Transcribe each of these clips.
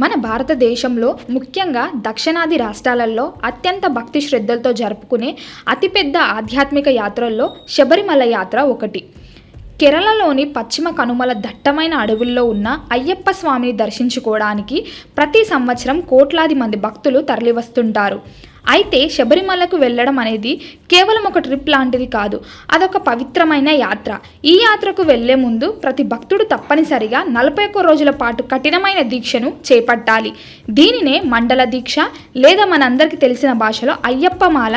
మన భారతదేశంలో ముఖ్యంగా దక్షిణాది రాష్ట్రాలలో అత్యంత భక్తి శ్రద్ధలతో జరుపుకునే అతిపెద్ద ఆధ్యాత్మిక యాత్రల్లో శబరిమల యాత్ర ఒకటి. కేరళలోని పశ్చిమ కనుమల దట్టమైన అడవుల్లో ఉన్న అయ్యప్ప స్వామిని దర్శించుకోవడానికి ప్రతి సంవత్సరం కోట్లాది మంది భక్తులు తరలివస్తుంటారు. అయితే శబరిమలకు వెళ్ళడం అనేది కేవలం ఒక ట్రిప్ లాంటిది కాదు అదొక పవిత్రమైన యాత్ర. ఈ యాత్రకు వెళ్ళే ముందు ప్రతి భక్తుడు తప్పనిసరిగా నలభై ఒక్క రోజుల పాటు కఠినమైన దీక్షను చేపట్టాలి. దీనినే మండల దీక్ష లేదా మనందరికీ తెలిసిన భాషలో అయ్యప్ప మాల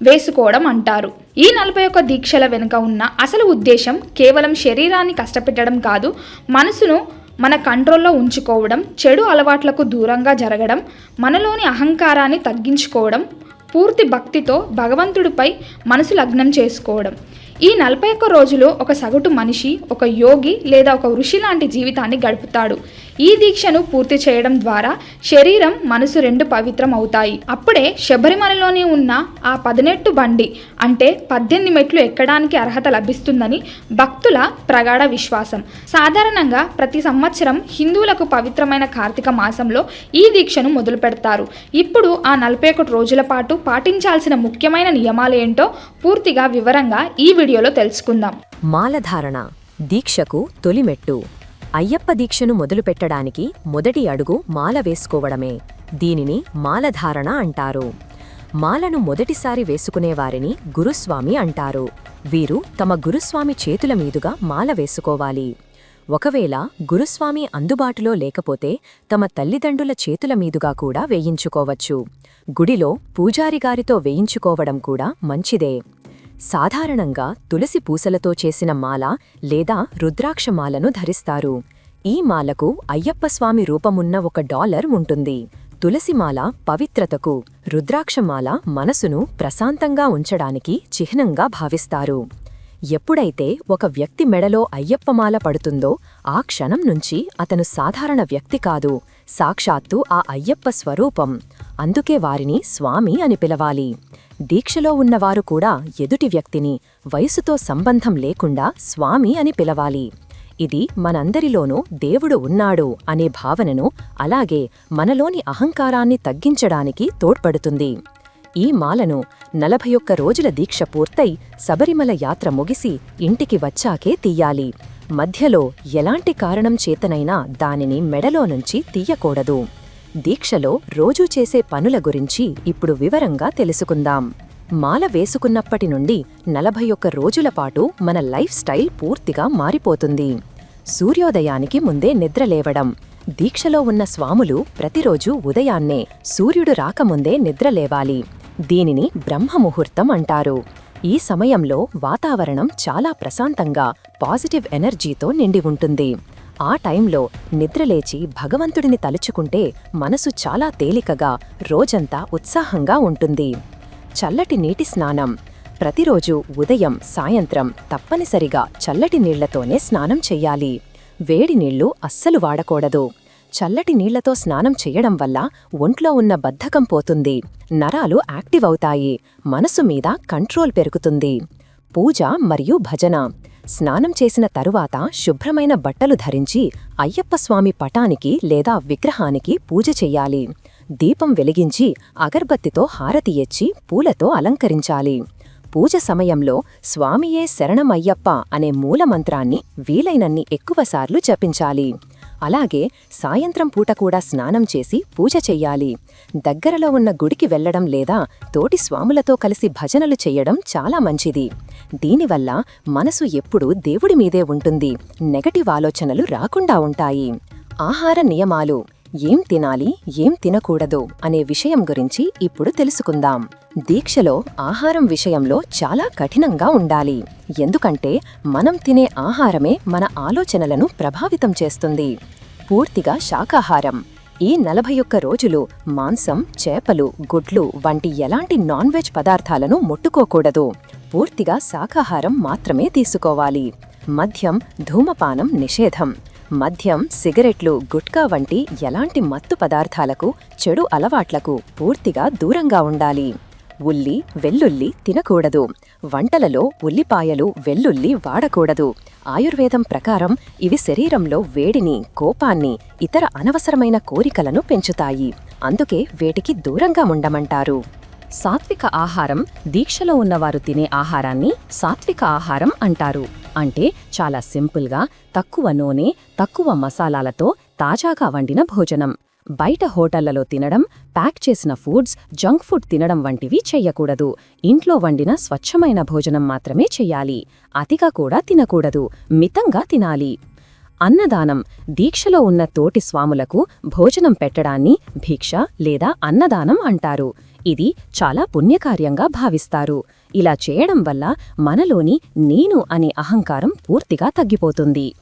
వేసుకోవడం అంటారు. ఈ నలభై ఒక్క దీక్షల వెనుక ఉన్న అసలు ఉద్దేశం కేవలం శరీరాన్ని కష్టపెట్టడం కాదు మనసును మన కంట్రోల్లో ఉంచుకోవడం చెడు అలవాట్లకు దూరంగా జరగడం మనలోని అహంకారాన్ని తగ్గించుకోవడం పూర్తి భక్తితో భగవంతుడిపై మనసు లగ్నం చేసుకోవడం. ఈ నలభై ఒక్క రోజులు ఒక సగటు మనిషి ఒక యోగి లేదా ఒక ఋషి లాంటి జీవితాన్ని గడుపుతాడు. ఈ దీక్షను పూర్తి చేయడం ద్వారా శరీరం మనసు రెండు పవిత్రం అవుతాయి అప్పుడే శబరిమలలోని ఉన్న ఆ పదినెట్టు బండి అంటే పద్దెనిమిది మెట్లు ఎక్కడానికి అర్హత లభిస్తుందని భక్తుల ప్రగాఢ విశ్వాసం. సాధారణంగా ప్రతి సంవత్సరం హిందువులకు పవిత్రమైన కార్తీక మాసంలో ఈ దీక్షను మొదలు పెడతారు. ఇప్పుడు ఆ నలభై ఒకటి రోజుల పాటు పాటించాల్సిన ముఖ్యమైన నియమాలేంటో పూర్తిగా వివరంగా ఈ వీడియోలో తెలుసుకుందాం. మాలధారణ దీక్షకు తొలిమెట్టు. అయ్యప్ప దీక్షను మొదలుపెట్టడానికి మొదటి అడుగు మాల వేసుకోవడమే. దీనిని మాలధారణ అంటారు. మాలను మొదటిసారి వేసుకునేవారిని గురుస్వామి అంటారు. వీరు తమ గురుస్వామి చేతుల మీదుగా మాల వేసుకోవాలి. ఒకవేళ గురుస్వామి అందుబాటులో లేకపోతే తమ తల్లిదండ్రుల చేతుల మీదుగా కూడా వేయించుకోవచ్చు. గుడిలో పూజారిగారితో వేయించుకోవడం కూడా మంచిదే. సాధారణంగా తులసి పూసలతో చేసిన మాల లేదా రుద్రాక్షమాలను ధరిస్తారు. ఈ మాలకు అయ్యప్పస్వామి రూపమున్న ఒక డాలర్ ఉంటుంది. తులసిమాల పవిత్రతకు రుద్రాక్షమాల మనసును ప్రశాంతంగా ఉంచడానికి చిహ్నంగా భావిస్తారు. ఎప్పుడైతే ఒక వ్యక్తి మెడలో అయ్యప్పమాల పడుతుందో ఆ క్షణం నుంచి అతను సాధారణ వ్యక్తి కాదు. సాక్షాత్తు ఆ అయ్యప్ప స్వరూపం. అందుకే వారిని స్వామి అని పిలవాలి. దీక్షలో ఉన్నవారు కూడా ఎదుటి వ్యక్తిని వయసుతో సంబంధం లేకుండా స్వామి అని పిలవాలి. ఇది మనందరిలోనూ దేవుడు ఉన్నాడు అనే భావనను అలాగే మనలోని అహంకారాన్ని తగ్గించడానికి తోడ్పడుతుంది. ఈ మాలను నలభై ఒక్క రోజుల దీక్ష పూర్తై శబరిమల యాత్ర ముగిసి ఇంటికి వచ్చాకే తీయాలి. మధ్యలో ఎలాంటి కారణం చేతనైనా దానిని మెడలో నుంచి తీయకూడదు. దీక్షలో రోజూ చేసే పనుల గురించి ఇప్పుడు వివరంగా తెలుసుకుందాం. మాల వేసుకున్నప్పటి నుండి నలభై ఒక్క రోజుల పాటు మన లైఫ్ స్టైల్ పూర్తిగా మారిపోతుంది. సూర్యోదయానికి ముందే నిద్రలేవడం దీక్షలో ఉన్న స్వాములు ప్రతిరోజు ఉదయాన్నే సూర్యుడు రాకముందే నిద్రలేవాలి దీనిని బ్రహ్మముహూర్తం అంటారు. ఈ సమయంలో వాతావరణం చాలా ప్రశాంతంగా పాజిటివ్ ఎనర్జీతో నిండి ఉంటుంది. ఆ టైంలో నిద్రలేచి భగవంతుడిని తలుచుకుంటే మనసు చాలా తేలికగా రోజంతా ఉత్సాహంగా ఉంటుంది. చల్లటి నీటి స్నానం. ప్రతిరోజు ఉదయం సాయంత్రం తప్పనిసరిగా చల్లటి నీళ్ళతోనే స్నానం చెయ్యాలి వేడి నీళ్ళు అస్సలు వాడకూడదు. చల్లటి నీళ్ళతో స్నానం చెయ్యడం వల్ల ఒంట్లో ఉన్న బద్ధకం పోతుంది. నరాలు యాక్టివ్ అవుతాయి. మనసు మీద కంట్రోల్ పెరుగుతుంది. పూజ మరియు భజన. స్నానం చేసిన తరువాత శుభ్రమైన బట్టలు ధరించి అయ్యప్పస్వామి పటానికి లేదా విగ్రహానికి పూజ చెయ్యాలి దీపం వెలిగించి అగర్బత్తితో హారతి ఎచ్చి పూలతో అలంకరించాలి. పూజ సమయంలో స్వామియే శరణమయ్యప్ప అనే మూలమంత్రాన్ని వీలైనన్ని ఎక్కువసార్లు జపించాలి. అలాగే సాయంత్రం పూట కూడా స్నానం చేసి పూజ చెయ్యాలి. దగ్గరలో ఉన్న గుడికి వెళ్ళడం లేదా తోటి స్వాములతో కలిసి భజనలు చెయ్యడం చాలా మంచిది. దీనివల్ల మనసు ఎప్పుడూ దేవుడి మీదే ఉంటుంది. నెగటివ్ ఆలోచనలు రాకుండా ఉంటాయి. ఆహార నియమాలు. ఏం తినాలి ఏం తినకూడదు అనే విషయం గురించి ఇప్పుడు తెలుసుకుందాం. దీక్షలో ఆహారం విషయంలో చాలా కఠినంగా ఉండాలి. ఎందుకంటే మనం తినే ఆహారమే మన ఆలోచనలను ప్రభావితం చేస్తుంది. పూర్తిగా శాకాహారం. ఈ నలభై ఒక్క రోజులు మాంసం చేపలు గుడ్లు వంటి ఎలాంటి నాన్ వెజ్ పదార్థాలను ముట్టుకోకూడదు. పూర్తిగా శాకాహారం మాత్రమే తీసుకోవాలి. మద్యం ధూమపానం నిషేధం. మద్యం సిగరెట్లు గుట్కా వంటి ఎలాంటి మత్తు పదార్థాలకు చెడు అలవాట్లకు పూర్తిగా దూరంగా ఉండాలి. ఉల్లి వెల్లుల్లి తినకూడదు. వంటలలో ఉల్లిపాయలు వెల్లుల్లి వాడకూడదు. ఆయుర్వేదం ప్రకారం ఇవి శరీరంలో వేడిని కోపాన్ని ఇతర అనవసరమైన కోరికలను పెంచుతాయి. అందుకే వేటికి దూరంగా ఉండమంటారు. సాత్విక ఆహారం దీక్షలో ఉన్నవారు తినే ఆహారాన్ని సాత్విక ఆహారం అంటారు. అంటే చాలా సింపుల్గా తక్కువ నూనె తక్కువ మసాలాలతో తాజాగా వండిన భోజనం. బయట హోటళ్ళలో తినడం ప్యాక్ చేసిన ఫుడ్స్ జంక్ ఫుడ్ తినడం వంటివి చెయ్యకూడదు. ఇంట్లో వండిన స్వచ్ఛమైన భోజనం మాత్రమే చెయ్యాలి. అతిగా కూడా తినకూడదు. మితంగా తినాలి. అన్నదానం. దీక్షలో ఉన్న తోటి స్వాములకు భోజనం పెట్టడాన్ని భిక్ష లేదా అన్నదానం అంటారు. ఇది చాలా పుణ్యకార్యంగా భావిస్తారు. ఇలా చేయడం వల్ల మనలోని నేను అనే అహంకారం పూర్తిగా తగ్గిపోతుంది.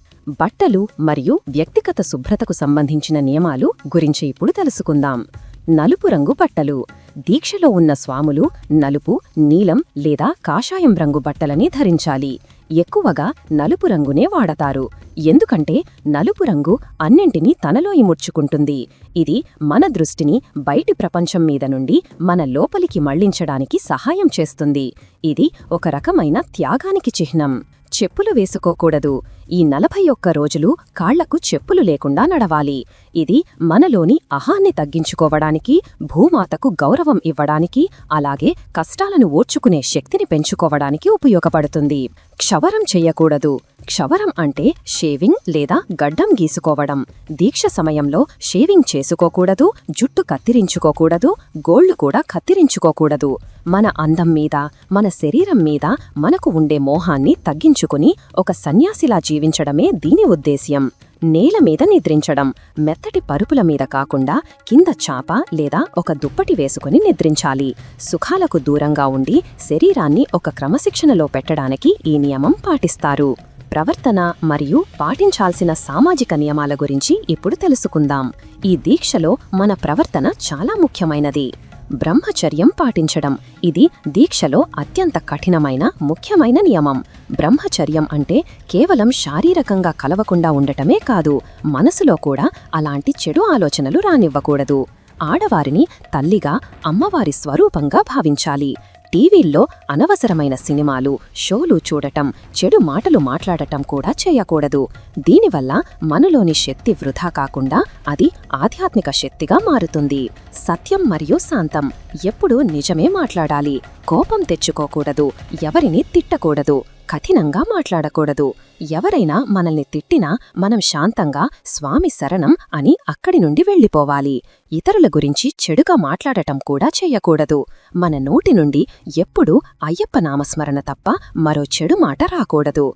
బట్టలు మరియు వ్యక్తిగత శుభ్రతకు సంబంధించిన నియమాలు గురించి ఇప్పుడు తెలుసుకుందాం. నలుపు రంగు బట్టలు. దీక్షలో ఉన్న స్వాములు నలుపు నీలం లేదా కాషాయం రంగు బట్టలని ధరించాలి. ఎక్కువగా నలుపు రంగునే వాడతారు. ఎందుకంటే నలుపు రంగు అన్నింటినీ తనలో ఇముడ్చుకుంటుంది ఇది మన దృష్టిని బయటి ప్రపంచం మీద నుండి మన లోపలికి మళ్ళించడానికి సహాయం చేస్తుంది. ఇది ఒక రకమైన త్యాగానికి చిహ్నం. చెప్పులు వేసుకోకూడదు. ఈ నలభై ఒక్క రోజులు కాళ్ళకు చెప్పులు లేకుండా నడవాలి. ఇది మనలోని అహాన్ని తగ్గించుకోవడానికి భూమాతకు గౌరవం ఇవ్వడానికి అలాగే కష్టాలను ఓర్చుకునే శక్తిని పెంచుకోవడానికి ఉపయోగపడుతుంది. క్షవరం చెయ్యకూడదు క్షవరం అంటే షేవింగ్ లేదా గడ్డం గీసుకోవడం. దీక్ష సమయంలో షేవింగ్ చేసుకోకూడదు జుట్టు కత్తిరించుకోకూడదు గోళ్ళు కూడా కత్తిరించుకోకూడదు. మన అందం మీద మన శరీరం మీద మనకు ఉండే మోహాన్ని తగ్గించుకుని ఒక సన్యాసిలా జీవించడమే దీని ఉద్దేశ్యం. నేల మీద నిద్రించడం మెత్తటి పరుపుల మీద కాకుండా కింద చాప లేదా ఒక దుప్పటి వేసుకుని నిద్రించాలి. సుఖాలకు దూరంగా ఉండి శరీరాన్ని ఒక క్రమశిక్షణలో పెట్టడానికి ఈ నియమం పాటిస్తారు. ప్రవర్తన మరియు పాటించాల్సిన సామాజిక నియమాల గురించి ఇప్పుడు తెలుసుకుందాం. ఈ దీక్షలో మన ప్రవర్తన చాలా ముఖ్యమైనది. బ్రహ్మచర్యం పాటించడం. ఇది దీక్షలో అత్యంత కఠినమైన ముఖ్యమైన నియమం. బ్రహ్మచర్యం అంటే కేవలం శారీరకంగా కలవకుండా ఉండటమే కాదు మనసులో కూడా అలాంటి చెడు ఆలోచనలు రానివ్వకూడదు. ఆడవారిని తల్లిగా అమ్మవారి స్వరూపంగా భావించాలి. టీవీల్లో అనవసరమైన సినిమాలు షోలు చూడటం చెడు మాటలు మాట్లాడటం కూడా చేయకూడదు. దీనివల్ల మనలోని శక్తి వృధా కాకుండా అది ఆధ్యాత్మిక శక్తిగా మారుతుంది. సత్యం మరియు శాంతం ఎప్పుడూ నిజమే మాట్లాడాలి. కోపం తెచ్చుకోకూడదు. ఎవరిని తిట్టకూడదు. కఠినంగా మాట్లాడకూడదు. ఎవరైనా మనల్ని తిట్టినా మనం శాంతంగా స్వామి శరణం అని అక్కడి నుండి వెళ్ళిపోవాలి. ఇతరుల గురించి చెడుగా మాట్లాడటం కూడా చెయ్యకూడదు మన నోటి నుండి ఎప్పుడూ అయ్యప్ప నామస్మరణ తప్ప మరో చెడు మాట రాకూడదు.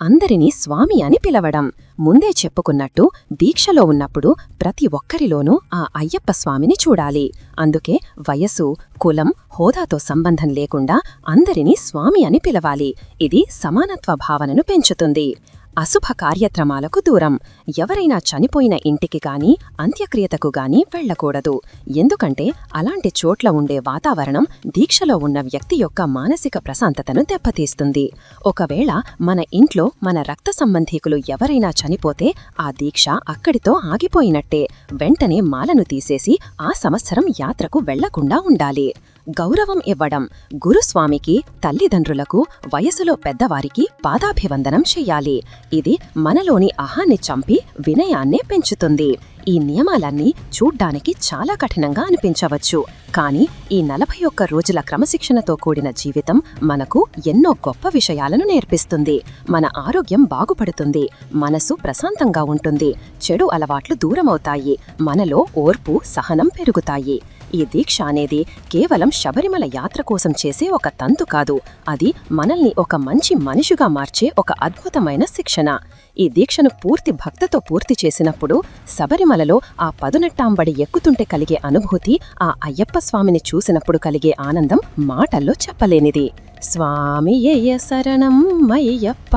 అందరినీ స్వామి అని పిలవడం. ముందే చెప్పుకున్నట్టు దీక్షలో ఉన్నప్పుడు ప్రతి ఒక్కరిలోనూ ఆ అయ్యప్ప స్వామిని చూడాలి. అందుకే వయసు కులం హోదాతో సంబంధం లేకుండా అందరినీ స్వామి అని పిలవాలి. ఇది సమానత్వ భావనను పెంచుతుంది. అశుభ కార్యక్రమాలకు దూరం. ఎవరైనా చనిపోయిన ఇంటికి గాని అంత్యక్రియతకు గాని వెళ్ళకూడదు ఎందుకంటే అలాంటి చోట్ల ఉండే వాతావరణం దీక్షలో ఉన్న వ్యక్తి యొక్క మానసిక ప్రశాంతతను దెబ్బతీస్తుంది. ఒకవేళ మన ఇంట్లో మన రక్త సంబంధీకులు ఎవరైనా చనిపోతే ఆ దీక్ష అక్కడితో ఆగిపోయినట్టే. వెంటనే మాలను తీసేసి ఆ సంవత్సరం యాత్రకు వెళ్ళకుండా ఉండాలి. గౌరవం ఇవ్వడం గురుస్వామికి తల్లిదండ్రులకు వయసులో పెద్దవారికి పాదాభివందనం చెయ్యాలి ఇది మనలోని అహాన్ని చంపి వినయాన్నే పెంచుతుంది. ఈ నియమాలన్నీ చూడ్డానికి చాలా కఠినంగా అనిపించవచ్చు. కానీ ఈ నలభై ఒక్క రోజుల క్రమశిక్షణతో కూడిన జీవితం మనకు ఎన్నో గొప్ప విషయాలను నేర్పిస్తుంది. మన ఆరోగ్యం బాగుపడుతుంది మనసు ప్రశాంతంగా ఉంటుంది చెడు అలవాట్లు దూరమవుతాయి మనలో ఓర్పు సహనం పెరుగుతాయి. ఈ దీక్ష అనేది కేవలం శబరిమల యాత్ర కోసం చేసే ఒక తంతు కాదు. అది మనల్ని ఒక మంచి మనిషిగా మార్చే ఒక అద్భుతమైన శిక్షణ. ఈ దీక్షను పూర్తి భక్తతో పూర్తి చేసినప్పుడు శబరిమలలో ఆ పదునెట్టాంబడి ఎక్కుతుంటే కలిగే అనుభూతి ఆ అయ్యప్ప స్వామిని చూసినప్పుడు కలిగే ఆనందం మాటల్లో చెప్పలేనిది. స్వామి శరణం అయ్యప్ప.